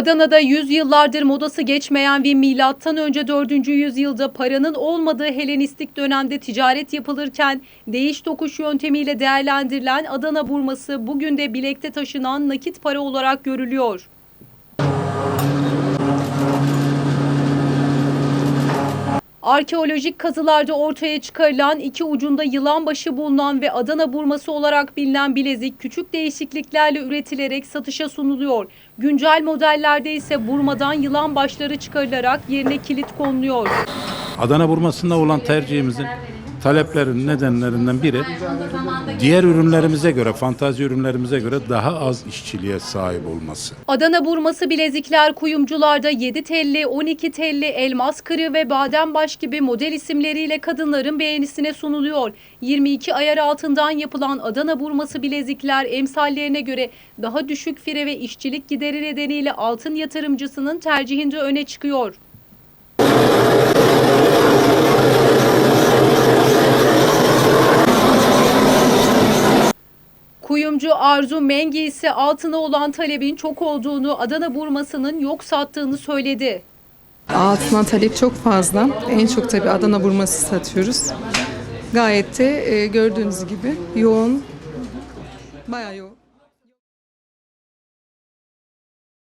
Adana'da yüzyıllardır modası geçmeyen ve milattan önce 4. yüzyılda paranın olmadığı Helenistik dönemde ticaret yapılırken değiş tokuş yöntemiyle değerlendirilen Adana burması bugün de bilekte taşınan nakit para olarak görülüyor. Arkeolojik kazılarda ortaya çıkarılan iki ucunda yılan başı bulunan ve Adana burması olarak bilinen bilezik küçük değişikliklerle üretilerek satışa sunuluyor. Güncel modellerde ise burmadan yılan başları çıkarılarak yerine kilit konuluyor. Adana burmasında olan tercihimizin taleplerin nedenlerinden biri diğer ürünlerimize göre, fantazi ürünlerimize göre daha az işçiliğe sahip olması. Adana burması bilezikler kuyumcularda 7 telli, 12 telli, elmas kırığı ve badembaş gibi model isimleriyle kadınların beğenisine sunuluyor. 22 ayar altından yapılan Adana burması bilezikler emsallerine göre daha düşük fire ve işçilik gideri nedeniyle altın yatırımcısının tercihinde öne çıkıyor. Kuyumcu Arzu Mengi ise altına olan talebin çok olduğunu, Adana burmasının yok sattığını söyledi. Altına talep çok fazla. En çok tabii Adana burması satıyoruz. Gayet de e, gördüğünüz gibi yoğun, bayağı yoğun.